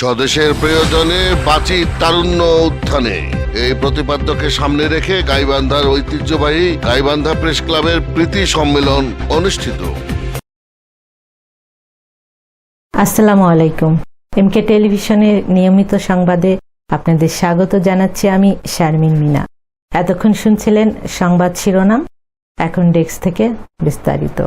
স্বদেশের প্রয়োজনে বাঁচি তারুণ্য উত্থানে। এই প্রতিপাদ্যকে সামনে রেখে গাইবান্ধার ঐতিহ্যবাহী গাইবান্ধা প্রেস ক্লাবের প্রীতি সম্মেলন অনুষ্ঠিত। আসসালামু আলাইকুম। এমকে টেলিভিশনের নিয়মিত সংবাদে আপনাদের স্বাগত জানাচ্ছি আমি শারমিন মিনা। এতক্ষণ শুনছিলেন সংবাদ শিরোনাম, এখন ডেস্ক থেকে বিস্তারিত।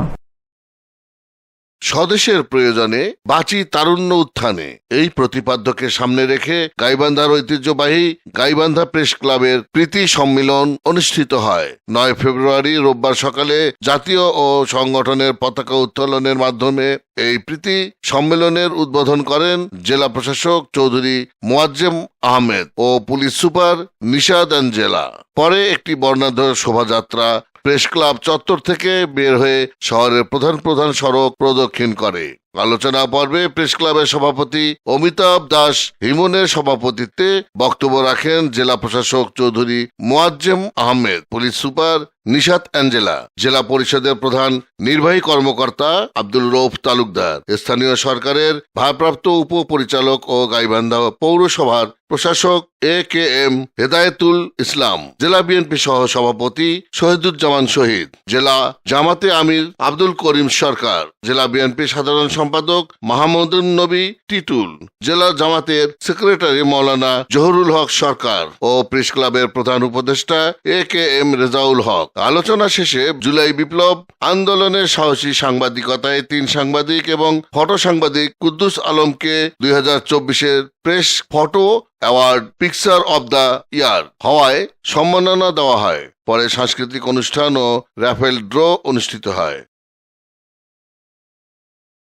স্বদেশের প্রয়োজনে বাঁচি তারুণ্য উত্থানে। এই প্রতিপাদ্যকে সামনে রেখে গাইবান্ধার ঐতিহ্যবাহী গাইবান্ধা প্রেস ক্লাবের প্রীতি সম্মেলন অনুষ্ঠিত হয়। নয় ফেব্রুয়ারি রোববার সকালে জাতীয় ও সংগঠনের পতাকা উত্তোলনের মাধ্যমে এই প্রীতি সম্মেলনের উদ্বোধন করেন জেলা প্রশাসক চৌধুরী মোয়াজ্জেম আহমেদ ও পুলিশ সুপার নিশাদ জেলা পরে একটি বর্ণাঢ্য শোভাযাত্রা প্রেস ক্লাব চত্বর থেকে বের হয়ে শহরের প্রধান প্রধান সড়ক প্রদক্ষিণ করে। আলোচনা পর্বে প্রেস ক্লাবের সভাপতি অমিতাভ দাস হিমনের সভাপতিত্বে বক্তব্য রাখেন জেলা প্রশাসক Chowdhury Moazzem Ahmed, police super Nishat Angela, জেলা পরিষদের প্রধান নির্বাহী কর্মকর্তা আব্দুল রৌফ তালুকদার, স্থানীয় সরকারের ভারপ্রাপ্ত উপপরিচালক ও গাইবান্ধা পৌরসভার প্রশাসক এ কে এম হেদায়েতুল ইসলাম, জেলা বিএনপি সহ সভাপতি শহীদুজ্জামান শহীদ, জেলা জামাতে আমির আব্দুল করিম সরকার, জেলা বিএনপি সাধারণ সম্পাদক মাহমুদুন নবী টিটুল, জেলা জামাতের সেক্রেটারি মৌলানা জহরুল হক সরকার ও প্রেস ক্লাবের প্রধান উপদেষ্টা এ কে এম রেজাউল হক। আলোচনা শেষে জুলাই বিপ্লব, আন্দোলনের সাহসী সাংবাদিকতায় তিন সাংবাদিক এবং ফটো সাংবাদিক কুদ্দুস আলমকে দুই হাজার চব্বিশের press photo award picture of the year হওয়ায় সম্মাননা দেওয়া হয়। পরে সাংস্কৃতিক অনুষ্ঠান ও র্যাফেল ড্র অনুষ্ঠিত হয়।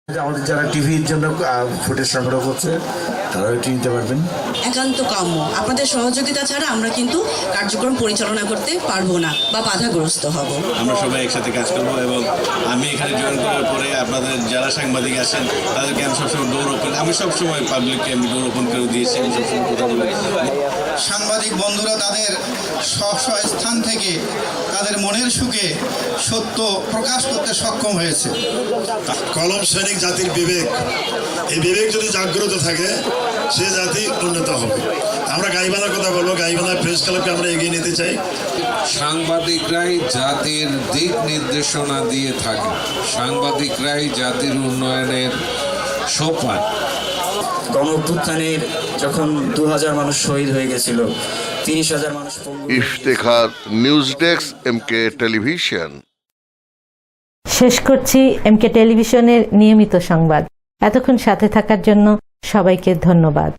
আমাদের যারা টিভির জন্য ফুটেজ সংগ্রহ করছে তারাও এটি নিতে পারবেন। একান্ত কাম্য। আপনাদের সহযোগিতা ছাড়া আমরা কিন্তু কার্যক্রম পরিচালনা করতে পারব না বা বাধাগ্রস্ত হব। আমরা সবাই একসাথে কাজ করব এবং আমি এখানে জয়েন করার আপনাদের যারা সাংবাদিক আছেন, তাদেরকে আমি সবসময় ডোর ওপেন আমি সবসময় পাবলিককে আমি ডোর ওপেন করে দিয়েছি, আমি সবসময় কথা বলে। সাংবাদিক বন্ধুরা, তাদের স্ব স্থান থেকে তাদের মনের সুখে সত্য প্রকাশ করতে সক্ষম হয়েছে। কলম সৈনিক জাতির বিবেক। এই বিবেক যদি জাগ্রত থাকে সে জাতি উন্নত হবে। আমরা গাইবান্ধার কথা বলব গাইবান্ধা প্রেস ক্লাবকে আমরা এগিয়ে নিতে চাই। সাংবাদিকরাই জাতির দিক নির্দেশনা দিয়ে থাকে। সাংবাদিকরাই জাতির উন্নয়নের সোপান। গণ অভ্যুত্থানের যখন দু হাজার মানুষ শহীদ হয়ে গেছিল তিরিশ হাজার মানুষ Iftekhar news desk M K television শেষ করছি এমকে টেলিভিশনের নিয়মিত সংবাদ। এতক্ষণ সাথে থাকার জন্য সবাইকে ধন্যবাদ।